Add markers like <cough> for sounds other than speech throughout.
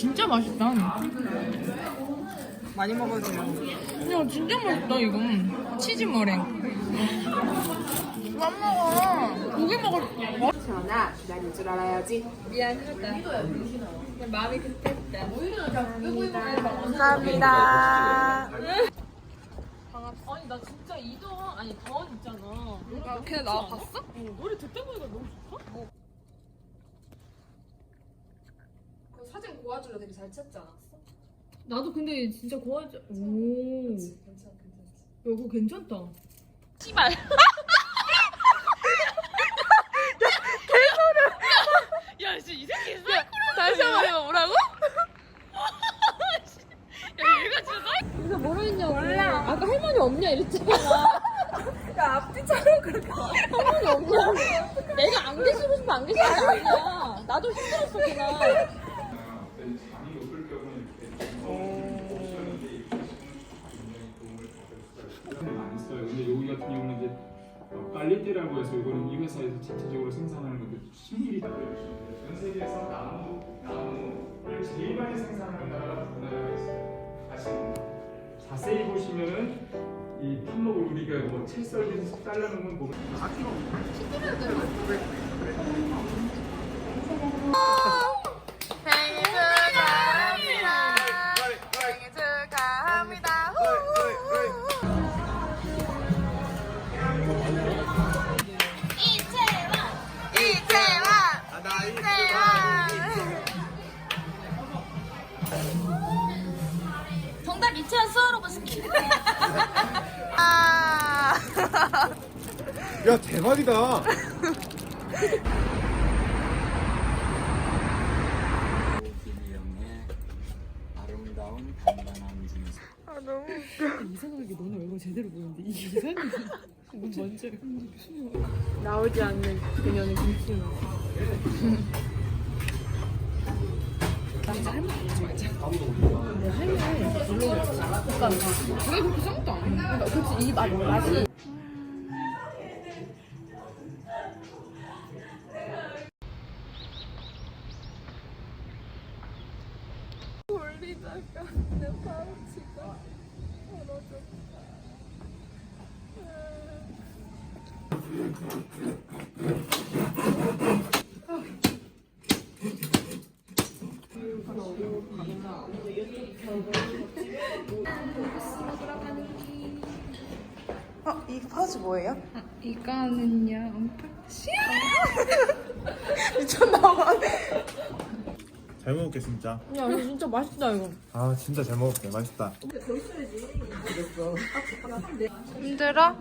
진짜 맛있다. 많이 먹어주세요. 야 진짜 맛있다 이거. 치즈 머랭. 안 먹어. 고기 먹을. 전화 기다릴 줄 알아야지. 감사합니다. 아니 나 진짜 이도원 아니 더원 있잖아. 걔나 봤어? 노래 듣다 보니까 너무 좋다. 그 사진 고와줄로 되게 잘 찾지 않았어? 나도 근데 진짜 고하지. 오. 괜찮 괜찮지. 야, 그거 괜찮다. 씨발. <laughs> 야, 야, 씨, 이 새끼 사이코로 다시 한번 해봐, 뭐라고? 야, 얘가 진짜 사이코. 그래서 뭐라 했냐고. 몰라. 아까 할머니 없냐 이랬잖아. 야 앞뒤처럼 그렇게. 할머니 없냐고. 내가 안 계시고 싶어 안 계시는 게 아니야. 나도 힘들었어, 그날. 어, 빨리띠라고 해서 이거는 이 회사에서 자체적으로 생산하는 건데 신길이 전 세계에서 나무 나무를 제일 많이 생산하는 나라가 우리나라가 있어요. 사실 자세히 보시면은 이 팝목을 우리가 뭐채 썰듯이 잘라놓은 건 보면 생 정답 이채원 수어로 보시기. 아. <laughs> 야 대박이다. 김희영의 아름다운 아 너무 이상하게 너네 얼굴 제대로 보이는데 이게 이상해. 뭔지 나오지 않는 그녀는 김치 만. 그게 그렇게 싼 것도 아니야. 그치, 이 맛, 맛이. 돌리다가 내 파우치가 떨어졌다. 어, 이 파우치 뭐예요? 이거는요, 언박싱. <laughs> 미쳤나봐. 잘 먹을게 진짜. 야, 이거 진짜 맛있다, 이거. 아 진짜 잘 먹을게. 맛있다. 힘들어?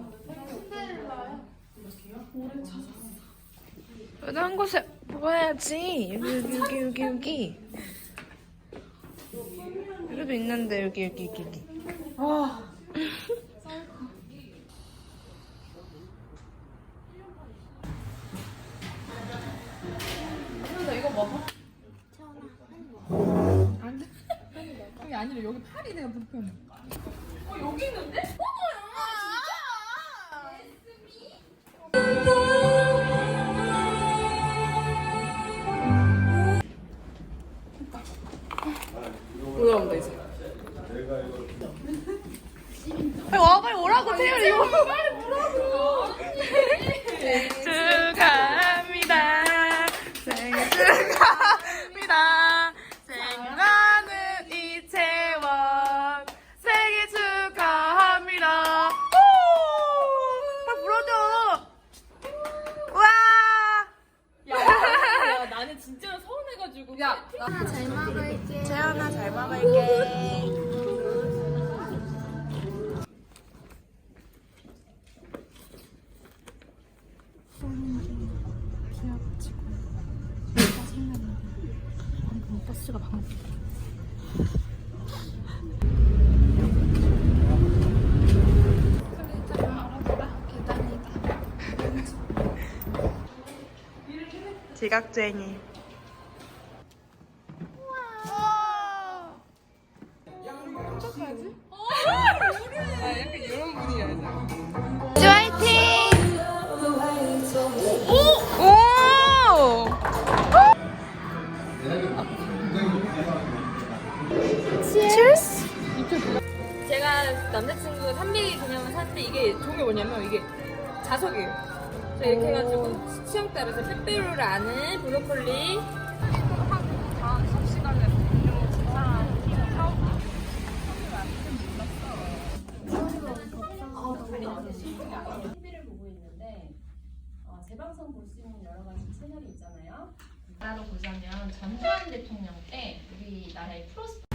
한 곳에 보아야지. 여기 여기 여기 여기 여기. 여기도 있는데 여기 여기 여기 여기. 아. 그게 아니라 여기 팔이 내가 불편해. 올라온다 해가지고. 야, 재현아 잘 먹을게. 지각쟁이. 300이 그냥 샀는데 이게 게 뭐냐면 이게 자석이에요. 그래서 이렇게 해가지고 취향 따라서 페페로를 아는 브로콜리 TV를 보고 있는데 어, 재방송 볼 수 있는 여러 가지 채널이 있잖아요. 나라로 보자면 전두환 대통령 때 우리나라의 프로스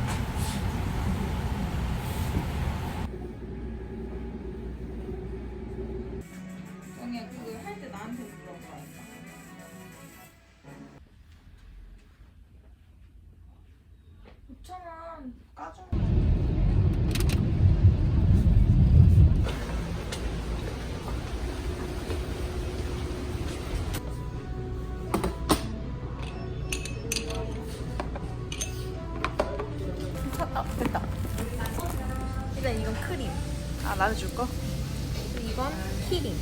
이건 키링.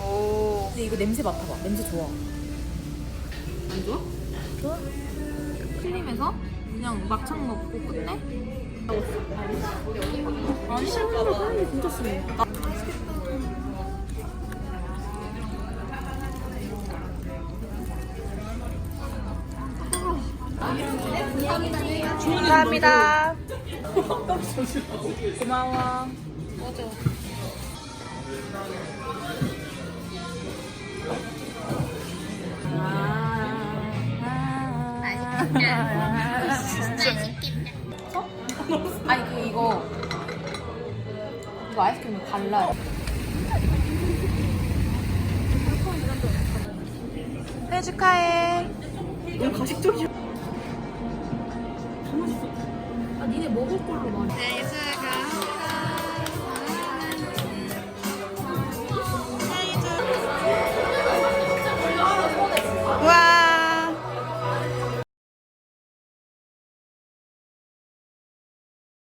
오. 근데 이거 냄새 맡아봐. 냄새 좋아. 안 좋아? 좋아. 클림에서 그냥 막창 먹고 끝내? 아니 실물로 클림이 진짜 쓰네. 감사합니다. 고마워. 아 니 그 이거 이거 아이스크림 달라요. 생일 축하해. 야 가식적이야. 아 니네 먹을 걸로 말해. 생일